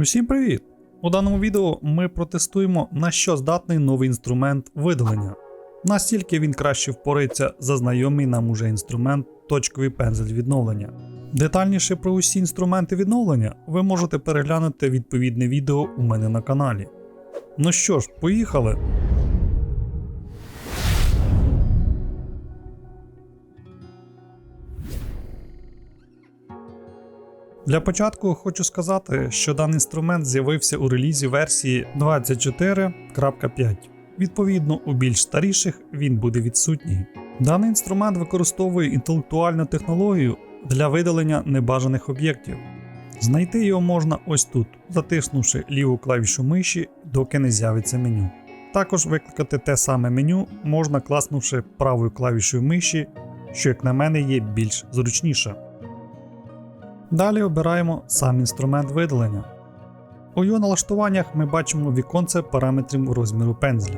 Усім привіт! У даному відео ми протестуємо, на що здатний новий інструмент видалення. Настільки він краще впорається за знайомий нам уже інструмент точковий пензель відновлення. Детальніше про усі інструменти відновлення ви можете переглянути відповідне відео у мене на каналі. Ну що ж, поїхали! Для початку хочу сказати, що даний інструмент з'явився у релізі версії 24.5. Відповідно, у більш старіших він буде відсутній. Даний інструмент використовує інтелектуальну технологію для видалення небажаних об'єктів. Знайти його можна ось тут, затиснувши ліву клавішу миші, доки не з'явиться меню. Також викликати те саме меню можна класнувши правою клавішою миші, що, як на мене, є більш зручніше. Далі обираємо сам інструмент видалення. У його налаштуваннях ми бачимо віконце параметрів розміру пензля.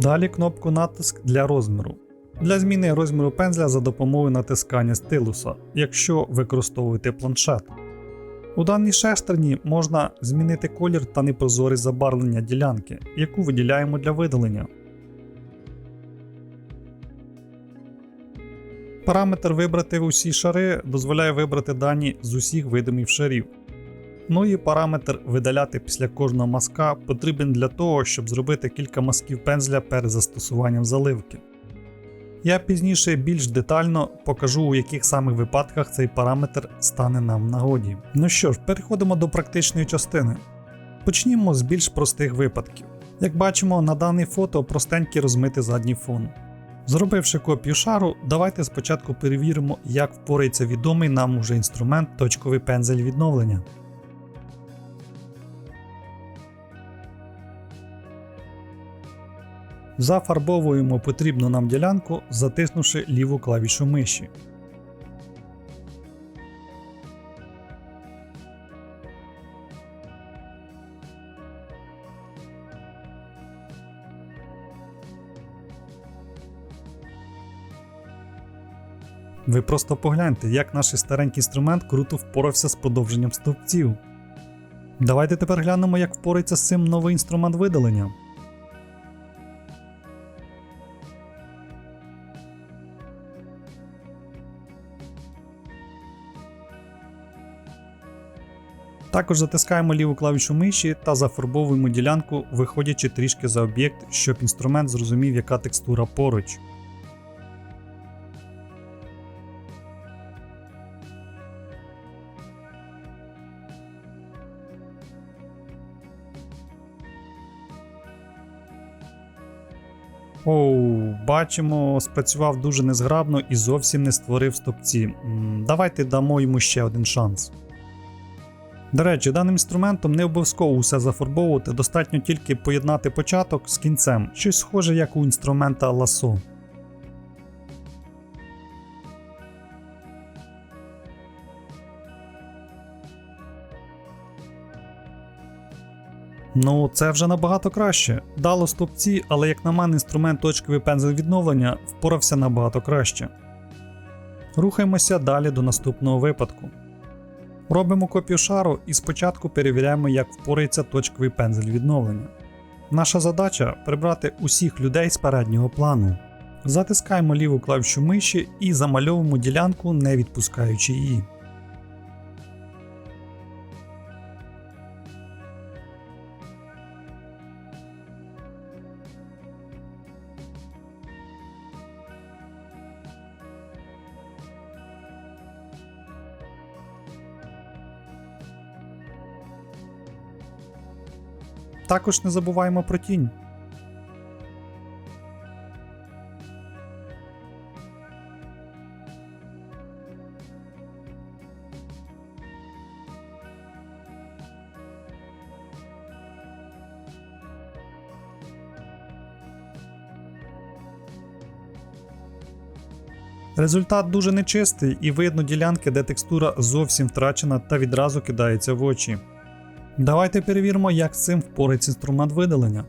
Далі кнопку натиск для розміру. Для зміни розміру пензля за допомогою натискання стилуса, якщо використовуєте планшет. У даній шестерні можна змінити колір та непрозорість забарвлення ділянки, яку виділяємо для видалення. Параметр вибрати усі шари дозволяє вибрати дані з усіх видимів шарів. Ну і параметр видаляти після кожного мазка потрібен для того, щоб зробити кілька мазків пензля перед застосуванням заливки. Я пізніше більш детально покажу, у яких самих випадках цей параметр стане нам в нагоді. Ну що ж, переходимо до практичної частини. Почнімо з більш простих випадків. Як бачимо, на даний фото простенький розмитий задній фон. Зробивши копію шару, давайте спочатку перевіримо, як впорається відомий нам уже інструмент точковий пензель відновлення. Зафарбовуємо потрібну нам ділянку, затиснувши ліву клавішу миші. Ви просто погляньте, як наш старенький інструмент круто впорався з подовженням стовпців. Давайте тепер глянемо, як впорається з цим новий інструмент видалення. Також затискаємо ліву клавішу миші та зафарбовуємо ділянку, виходячи трішки за об'єкт, щоб інструмент зрозумів, яка текстура поруч. Оу, бачимо, спрацював дуже незграбно і зовсім не створив стопці. Давайте дамо йому ще один шанс. До речі, даним інструментом не обов'язково усе зафарбовувати, достатньо тільки поєднати початок з кінцем, щось схоже як у інструмента ласо. Ну, це вже набагато краще. Дало стопці, але як на мене, інструмент точковий пензель відновлення впорався набагато краще. Рухаємося далі до наступного випадку. Робимо копію шару і спочатку перевіряємо, як впорається точковий пензель відновлення. Наша задача прибрати усіх людей з переднього плану. Затискаємо ліву клавішу миші і замальовуємо ділянку, не відпускаючи її. Також не забуваємо про тінь. Результат дуже нечистий і видно ділянки, де текстура зовсім втрачена та відразу кидається в очі. Давайте перевіримо, як з цим впорається інструмент видалення.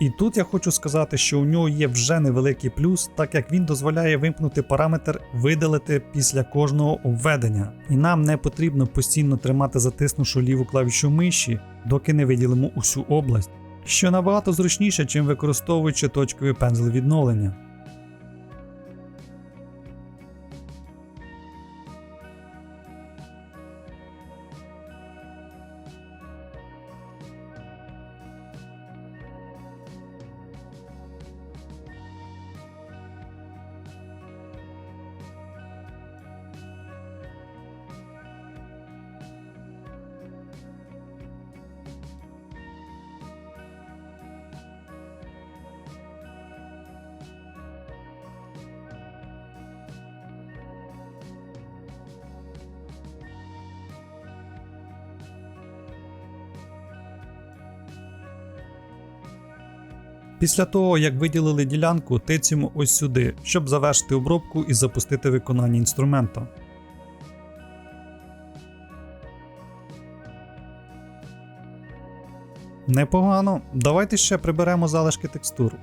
І тут я хочу сказати, що у нього є вже невеликий плюс, так як він дозволяє вимкнути параметр видалити після кожного обведення, і нам не потрібно постійно тримати затиснувшу ліву клавішу миші, доки не виділимо усю область, що набагато зручніше, чим використовуючи точковий пензл відновлення. Після того, як виділили ділянку, тицємо ось сюди, щоб завершити обробку і запустити виконання інструмента. Непогано. Давайте ще приберемо залишки текстур.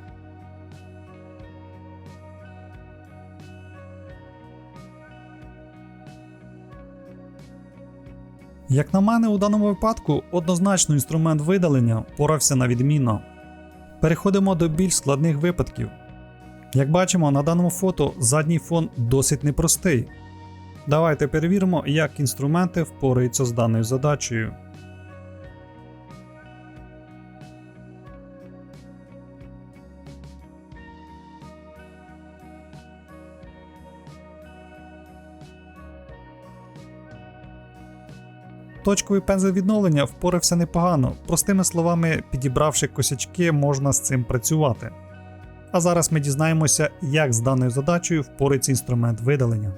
Як на мене, у даному випадку однозначно інструмент видалення порався на відмінно. Переходимо до більш складних випадків. Як бачимо, на даному фото задній фон досить непростий. Давайте перевіримо, як інструменти впораються з даною задачею. Точковий пензель відновлення впорався непогано, простими словами, підібравши косячки, можна з цим працювати. А зараз ми дізнаємося, як з даною задачею впорається інструмент видалення.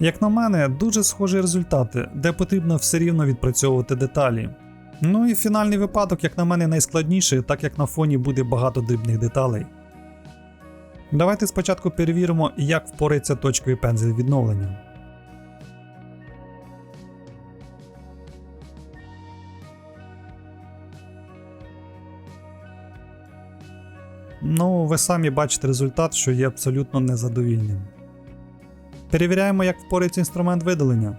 Як на мене, дуже схожі результати, де потрібно все рівно відпрацьовувати деталі. Ну і фінальний випадок, як на мене, найскладніший, так як на фоні буде багато дрібних деталей. Давайте спочатку перевіримо, як впорається точковий пензель відновлення. Ну, ви самі бачите результат, що є абсолютно незадовільним. Перевіряємо, як впорається інструмент видалення.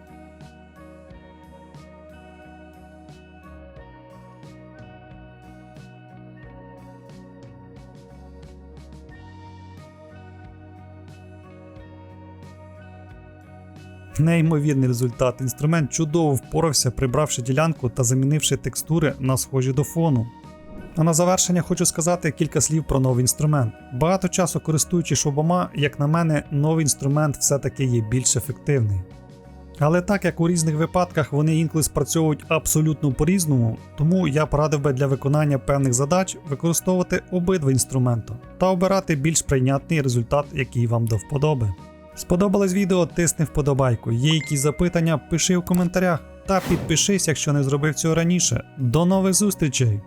Неймовірний результат. Інструмент чудово впорався, прибравши ділянку та замінивши текстури на схожі до фону. А на завершення хочу сказати кілька слів про новий інструмент. Багато часу користуючись обома, як на мене, новий інструмент все-таки є більш ефективний. Але так як у різних випадках вони інколи спрацьовують абсолютно по-різному, тому я порадив би для виконання певних задач використовувати обидва інструменти та обирати більш прийнятний результат, який вам до вподоби. Сподобалось відео, тисни вподобайку. Є якісь запитання, пиши в коментарях та підпишись, якщо не зробив цього раніше. До нових зустрічей!